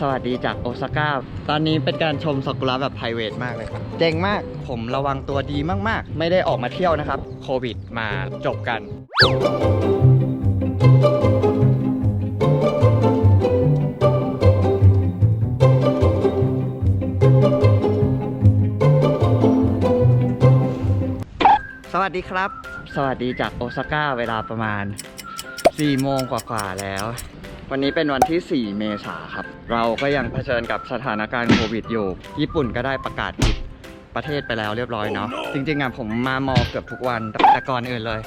สวัสดีจากโอซาก้า ตอนนี้เป็นการชมซากุระแบบ p r i v a t มากเลยครับ เจ๋งมาก ผมระวังตัวดีมากๆ ไม่ได้ออกมาเที่ยวนะครับ โควิดมาจบกันสวัสดีครับ สวัสดีจากโอซาก้าเวลาประมาณ4โมงกว่าๆแล้ว วันนี้เป็นวันที่ 4 เมษาครับ เราก็ยังเผชิญกับสถานการณ์โควิดอยู่ ญี่ปุ่นก็ได้ประกาศปิดประเทศไปแล้วเรียบร้อยเนาะ จริงๆอะผมมามอเกือบทุกวัน แต่ก่อนอื่นเลย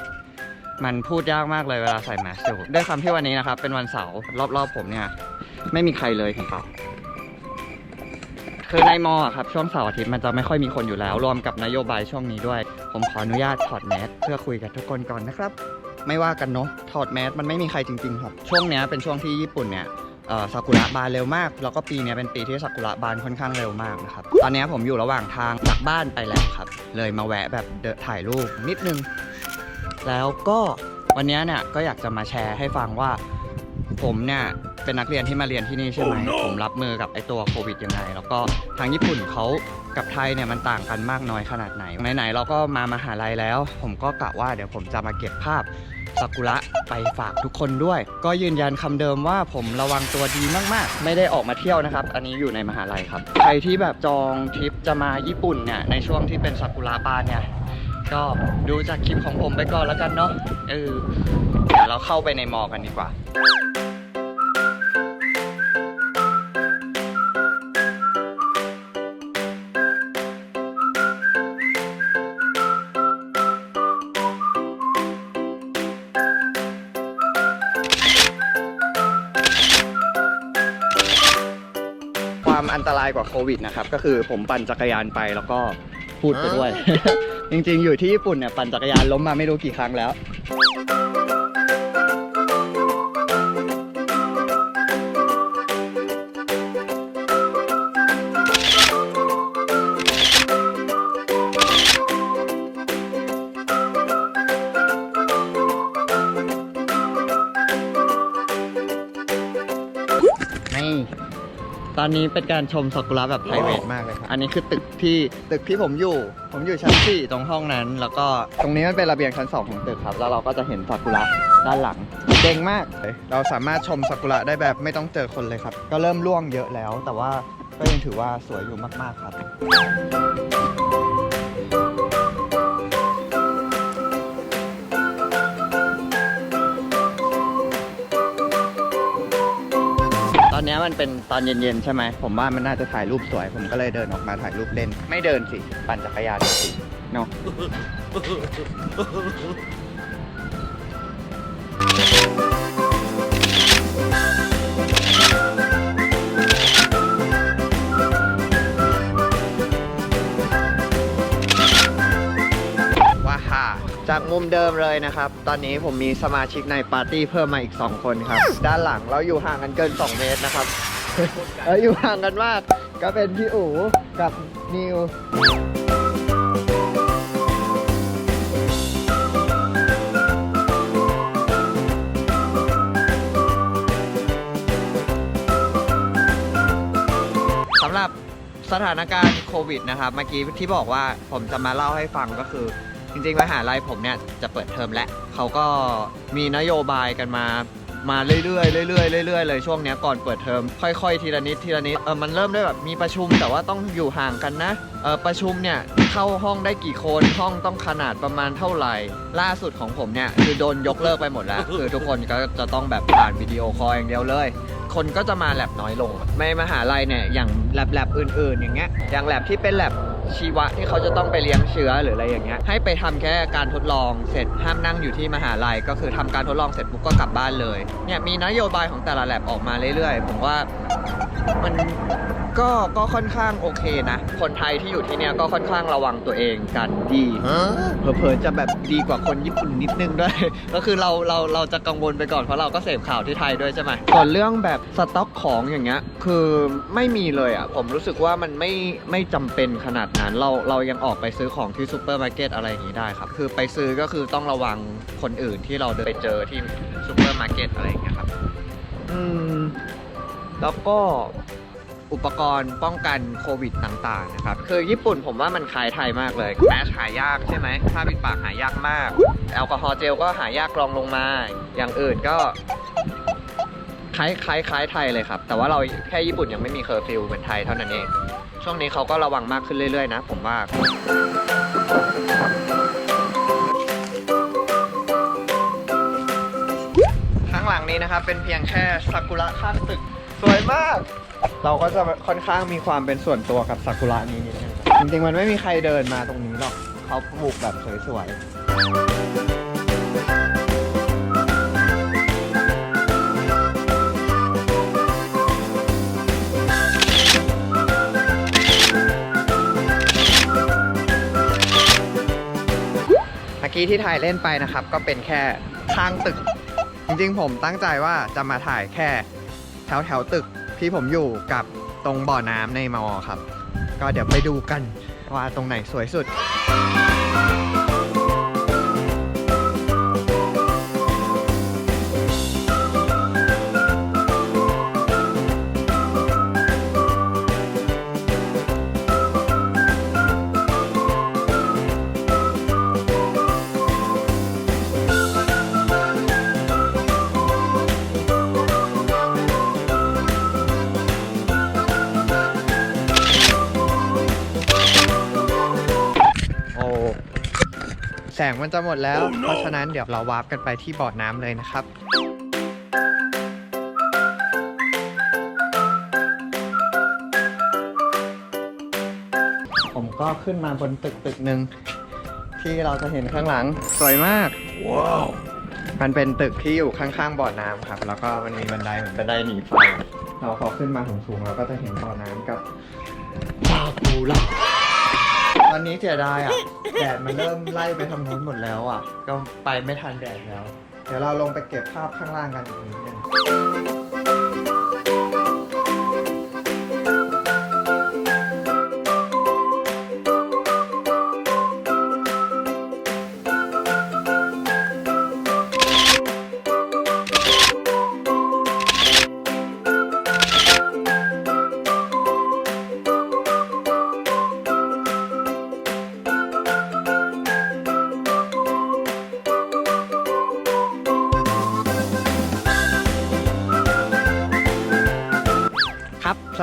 มันพูดยากมากเลยเวลาใส่แมสอยู่ด้วยความที่วันนี้นะครับ เป็นวันเสาร์รอบๆผมเนี่ย ไม่มีใครเลยเห็นเปล่าคือในมออะครับช่วงเสาร์อาทิตย์มันจะไม่ค่อยมีคนอยู่แล้ว รวมกับนโยบายช่วงนี้ด้วย ผมขออนุญาตถอดแมสเพื่อคุยกับทุกคนก่อนนะครับ ไม่ว่ากันเนาะถอดแมสมันไม่มีใครจริงๆครับ ช่วงเนี้ยเป็นช่วงที่ญี่ปุ่นเนี่ยซากุระบานเร็วมาก แล้วก็ปีนี้เป็นปีที่ซากุระบานค่อนข้างเร็วมากนะครับ ตอนนี้ผมอยู่ระหว่างทางจากบ้านไปแล้วครับ เลยมาแวะแบบถ่ายรูปนิดนึง แล้วก็วันนี้เนี่ยก็อยากจะมาแชร์ให้ฟังว่า ผมเนี่ย เป็นนักเรียนที่มาเรียนที่นี่ใช่ไหมผมรับมือกับไอตัวโควิดยังไง แล้วก็ทางญี่ปุ่นเขากับไทยเนี่ยมันต่างกันมากน้อยขนาดไหน ไหนๆเราก็มามหาลัยแล้ว ผมก็กะว่าเดี๋ยวผมจะมาเก็บภาพซากุระไปฝากทุกคนด้วย ก็ยืนยันคำเดิมว่าผมระวังตัวดีมากๆ ไม่ได้ออกมาเที่ยวนะครับ อันนี้อยู่ในมหาลัยครับ ใครที่แบบจองทริปจะมาญี่ปุ่นเนี่ยในช่วงที่เป็นซากุระบานเนี่ยก็ดูจากคลิปของผมไปก่อนแล้วกันเนาะเออเดี๋ยวเราเข้าไปในมอกันดีกว่า ความอันตรายกว่าโควิดนะครับ ก็คือผมปั่นจักรยานไปแล้วก็พูดไปด้วย จริงๆ อยู่ที่ญี่ปุ่นเนี่ยปั่นจักรยานล้มมาไม่รู้กี่ครั้งแล้ว ตอนนี้เป็นการชมซากุระแบบ p r i v a t มากเลยครับ อันนี้คือตึกที่ตึกที่ผมอยู่ ผมอยู่ชั้น 4 ตรงห้องนั้น แล้วก็ตรงนี้มันเป็นระเบียงชั้น 2 ของตึกครับ แล้วเราก็จะเห็นซากุระด้านหลังเจ๋งมาก เราสามารถชมซากุระได้แบบไม่ต้องเจอคนเลยครับ ก็เริ่มร่วงเยอะแล้ว แต่ว่าก็ยังถือว่าสวยอยู่มากๆครับ มันเป็นตอนเย็นๆใช่ไหมผมว่ามันน่าจะถ่ายรูปสวย ผมก็เลยเดินออกมาถ่ายรูปเล่น ไม่เดินสิ ปั่นจักรยานสิเนาะ จากมุมเดิมเลยนะครับ ตอนนี้ผมมีสมาชิกในปาร์ตี้เพิ่มมาอีก 2 คนครับ ด้านหลังเราอยู่ห่างกันเกิน 2 เมตรนะครับ เราอยู่ห่างกันมาก ก็เป็นพี่อู๋กับนิวสำหรับสถานการณ์โควิดนะครับ เมื่อกี้ที่บอกว่าผมจะมาเล่าให้ฟังก็คือ จริงๆมหาลัยผมเนี่ยจะเปิดเทอมแล้วเขาก็มีนโยบายกันมามาเรื่อยๆเรื่อยๆเรื่อยๆเลยช่วงเนี้ยก่อนเปิดเทอมค่อยๆทีละนิดทีละนิดเออมันเริ่มด้วยแบบมีประชุมแต่ว่าต้องอยู่ห่างกันนะเออประชุมเนี่ยเข้าห้องได้กี่คนห้องต้องขนาดประมาณเท่าไหร่ ล่าสุดของผมเนี่ยคือโดนยกเลิกไปหมดแล้วคือทุกคนก็จะต้องแบบผ่านวิดีโอคอลอย่างเดียวเลย คนก็จะมาแลบน้อยลงในมหาลัยเนี่ยอย่างแลบแลบอื่น ๆ อย่างเงี้ยอย่างแลบที่เป็นแลบ ชีวะที่เขาจะต้องไปเลี้ยงเชื้อหรืออะไรอย่างเงี้ยให้ไปทำแค่การทดลองเสร็จห้ามนั่งอยู่ที่มหาลัย ก็คือทำการทดลองเสร็จปุ๊บก็กลับบ้านเลยเนี่ยมีนโยบายของแต่ละแลบออกมาเรื่อยๆ ผมว่ามัน ก็ก็ค่อนข้างโอเคนะ คนไทยที่อยู่ที่เนี่ยก็ค่อนข้างระวังตัวเองกันดีเผลอๆจะแบบดีกว่าคนญี่ปุ่นนิดนึงด้วย ก็คือเราเราเราจะกังวลไปก่อนเพราะเราก็เสพข่าวที่ไทยด้วยใช่ไหมส่วนเรื่องแบบสต็อกของอย่างเงี้ยคือไม่มีเลยอะผมรู้สึกว่ามันไม่ไม่จำเป็นขนาดนั้นเราเรายังออกไปซื้อของที่ซูเปอร์มาร์เก็ตอะไรอย่างงี้ได้ครับ คือไปซื้อก็คือต้องระวังคนอื่นที่เราเดินไปเจอที่ซูเปอร์มาร์เก็ตอะไรอย่างเงี้ยครับ อืม แล้วก็ อุปกรณ์ป้องกันโควิดต่างๆนะครับคือญี่ปุ่นผมว่ามันคล้ายไทยมากเลยแมสหายากใช่ไหมผ้าปิดปากหายากมาก แอลกอฮอล์เจลก็หายากรองลงมา อย่างอื่นก็คล้ายคล้ายคล้ายไทยเลยครับ แต่ว่าเราแค่ญี่ปุ่นยังไม่มีเคอร์ฟิวเหมือนไทยเท่านั้นเอง ช่วงนี้เขาก็ระวังมากขึ้นเรื่อยๆ นะ ผมว่าข้างหลังนี้นะครับเป็นเพียงแค่ซากุระข้างตึก สวยมาก เราก็จะค่อนข้างมีความเป็นส่วนตัวกับซากุระนี้นิดนึงจริงๆมันไม่มีใครเดินมาตรงนี้หรอกเขาปลูกแบบสวยๆเมื่อกี้ที่ถ่ายเล่นไปนะครับ ก็เป็นแค่ข้างตึก จริงๆผมตั้งใจว่าจะมาถ่ายแค่แถวแถวๆตึก ที่ผมอยู่กับตรงบ่อน้ำในมอครับ ก็เดี๋ยวไปดูกันว่าตรงไหนสวยสุด สงมันจะหมดแล้ว เพราะฉะนั้นเดี๋ยวเราวาร์ปกันไปที่บ่อน้ำเลยนะครับ ผมก็ขึ้นมาบนตึกตึกหนึ่งที่เราจะเห็นข้างหลังสวยมาก ว้าว มันเป็นตึกที่อยู่ข้างๆบ่อน้ำครับ แล้วก็มันมีบันไดเหมือนบันไดหนีไฟเราพอขึ้นมาสูงๆเราก็จะเห็นบ่อน้ำกับซากุระ ตอนนี้เสียดายอะ แดดมันเริ่มไล่ไปทางนู้นหมดแล้วอะ ก็ไปไม่ทันแดดแล้ว เดี๋ยวเราลงไปเก็บภาพข้างล่างกันอีกนิดนึง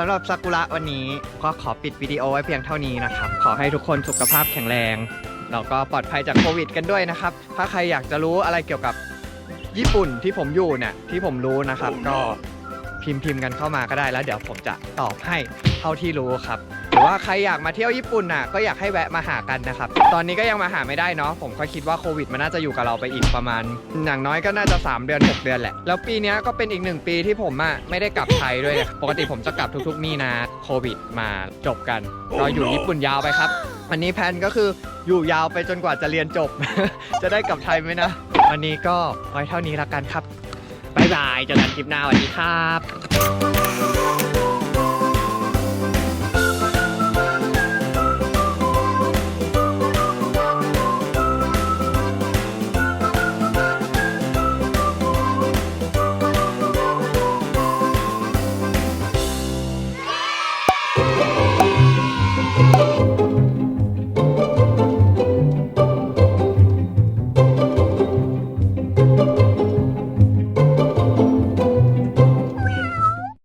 หรับซากุระวันนี้ก็ขอปิดวิดีโอไว้เพียงเท่านี้นะครับ ขอให้ทุกคนสุขภาพแข็งแรงแล้วก็ปลอดภัยจากโควิดกันด้วยนะครับ ถ้าใครอยากจะรู้อะไรเกี่ยวกับญี่ปุ่นที่ผมอยู่เนี่ยที่ผมรู้นะครับ ก็พิมพ์พิมพ์กันเข้ามาก็ได้แล้ว เดี๋ยวผมจะตอบให้เท่าที่รู้ครับ หรือว่าใครอยากมาเที่ยวญี่ปุ่นน่ะก็อยากให้แวะมาหากันนะครับ ตอนนี้ก็ยังมาหาไม่ได้เนาะผมก็คิดว่าโควิดมันน่าจะอยู่กับเราไปอีกประมาณ อย่างน้อยก็น่าจะ 3 เดือน 6 เดือนแหละ แล้วปีนี้ก็เป็นอีกหนึ่งปีที่ผมอะไม่ได้กลับไทยด้วยนะปกติผมจะกลับทุก ๆ มีนาโควิดมาจบกันก็อยู่ญี่ปุ่นยาวไปครับวันนี้แพนก็คืออยู่ยาวไปจนกว่าจะเรียนจบ จะได้กลับไทยไหมนะวันนี้ก็ไว้เท่านี้ละกันครับบ๊ายบายเจอกันคลิปหน้าสวัสดีครับ